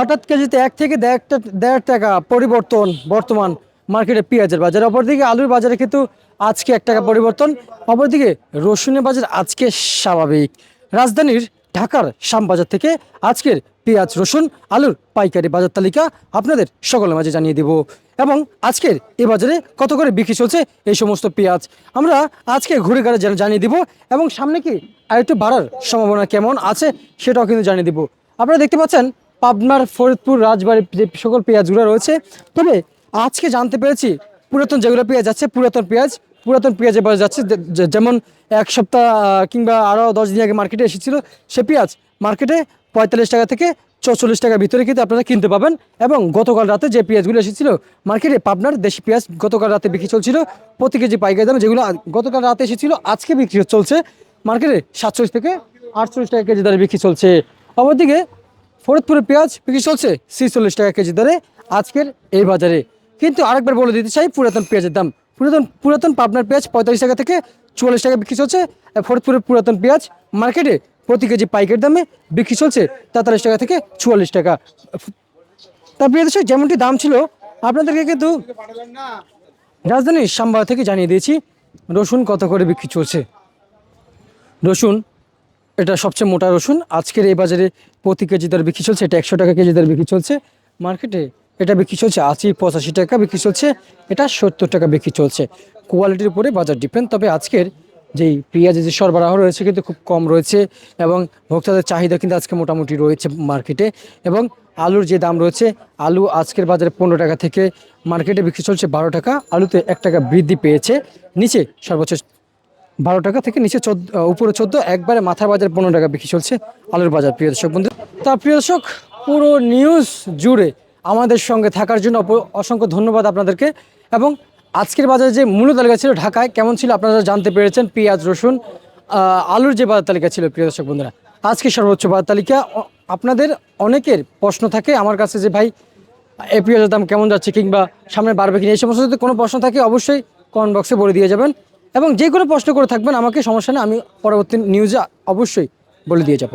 হঠাৎ কেজিতে এক থেকে দেড় টাকা পরিবর্তন বর্তমান মার্কেটে পেঁয়াজের বাজার। অপরদিকে আলুর বাজারে কিন্তু আজকে এক টাকা পরিবর্তন। অপরদিকে রসুনের বাজার আজকে স্বাভাবিক। রাজধানীর ঢাকার শ্যামবাজার থেকে আজকের পেঁয়াজ, রসুন, আলুর পাইকারি বাজার তালিকা আপনাদের সকলের মাঝে জানিয়ে দেব। এবং আজকের এ বাজারে কত করে বিক্রি চলছে এই সমস্ত পেঁয়াজ আমরা আজকে ঘুরে জা- জানিয়ে দিব। এবং সামনে কি আরেকটু বাড়ার সম্ভাবনা কেমন আছে সেটাও কিন্তু জানিয়ে দিব। আপনারা দেখতে পাচ্ছেন পাবনার ফরিদপুর, রাজবাড়ির যে সকল পেঁয়াজগুলো রয়েছে। তবে আজকে জানতে পেরেছি, পুরাতন যেগুলো পেঁয়াজ আছে, পুরাতন পেঁয়াজ, পুরাতন পেঁয়াজের বাজার যাচ্ছে যেমন এক সপ্তাহ কিংবা আরও দশ দিন আগে মার্কেটে এসেছিল, সে পেঁয়াজ মার্কেটে পঁয়তাল্লিশ টাকা থেকে চৌচল্লিশ টাকার ভিতরে কিন্তু আপনারা কিনতে পাবেন। এবং গতকাল রাতে যে পেঁয়াজগুলো এসেছিল, মার্কেটে পাবনার দেশি পেঁয়াজ গতকাল রাতে বিক্রি চলছিল, প্রতি কেজি পাইকারি দাম যেগুলো গতকাল রাতে এসেছিল, আজকে বিক্রি চলছে, মার্কেটে সাতচল্লিশ থেকে আটচল্লিশ টাকা কেজি দরে বিক্রি চলছে। অপরদিকে ফরিদপুরের পেঁয়াজ বিক্রি চলছে ছিচল্লিশ টাকা কেজি দরে আজকের এই বাজারে। কিন্তু আরেকবার বলে দিতে চাই, পুরাতন পেঁয়াজের দাম। পুরাতন পুরাতন পাবনার পেঁয়াজ পঁয়তাল্লিশ টাকা থেকে চুয়াল্লিশ টাকা বিক্রি চলছে। ফরিদপুরের পুরাতন পেঁয়াজ মার্কেটে প্রতি কেজি পাইকারি দামে বিক্রি চলছে তেতাল্লিশ টাকা থেকে চুয়াল্লিশ টাকা। তার প্রিয় দর্শক, যেমনটি দাম ছিল, আপনাদেরকে কিন্তু রাজধানীর সাম্বা থেকে জানিয়ে দিয়েছি, রসুন কত করে বিক্রি চলছে? রসুন এটা সবচেয়ে মোটা রসুন। আজকের এই বাজারে প্রতি কেজি দর বিক্রি চলছে, এটা একশো টাকা কেজি দর বিক্রি চলছে। মার্কেটে এটা বিক্রি চলছে আশি, পঁচাশি টাকা বিক্রি চলছে, এটা সত্তর টাকা বিক্রি চলছে। কোয়ালিটির উপরে বাজার ডিপেন্ড, তবে আজকের যেই পেঁয়াজের যে সরবরাহ রয়েছে কিন্তু খুব কম রয়েছে এবং ভোক্তাদের চাহিদা কিন্তু আজকে মোটামুটি রয়েছে মার্কেটে এবং আলুর যে দাম রয়েছে, আলু আজকের বাজারে পনেরো টাকা থেকে মার্কেটে বিক্রি চলছে বারো টাকা, আলুতে এক টাকা বৃদ্ধি পেয়েছে, নিচে সর্বোচ্চ বারো টাকা থেকে নিচে চোদ্দ উপরে চোদ্দ, একবারে মাথার বাজার পনেরো টাকা বিক্রি চলছে আলুর বাজার, প্রিয় দর্শক বন্ধু। তা প্রিয় দর্শক, পুরো নিউজ জুড়ে আমাদের সঙ্গে থাকার জন্য অসংখ্য ধন্যবাদ আপনাদেরকে। এবং আজকের বাজারে যে মূল্য তালিকা ছিল ঢাকায়, কেমন ছিল আপনারা জানতে পেরেছেন, পেঁয়াজ, রসুন আলুর যে বাজার তালিকা ছিল, প্রিয় দর্শক বন্ধুরা। আজকে সর্বোচ্চ বাজার তালিকা আপনাদের অনেকের প্রশ্ন থাকে, আমার কাছে যে, ভাই এই পেঁয়াজের দাম কেমন যাচ্ছে? কিংবা সামনে বাড়বে কিনা, এই সমস্ত যদি কোনো প্রশ্ন থাকে, অবশ্যই কমেন্ট বক্সে বলে দিয়ে যাবেন। এবং যে কোনো প্রশ্ন করে থাকবেন, আমাকে সমস্যা নেই, আমি পরবর্তী নিউজে অবশ্যই বলে দিয়ে যাব।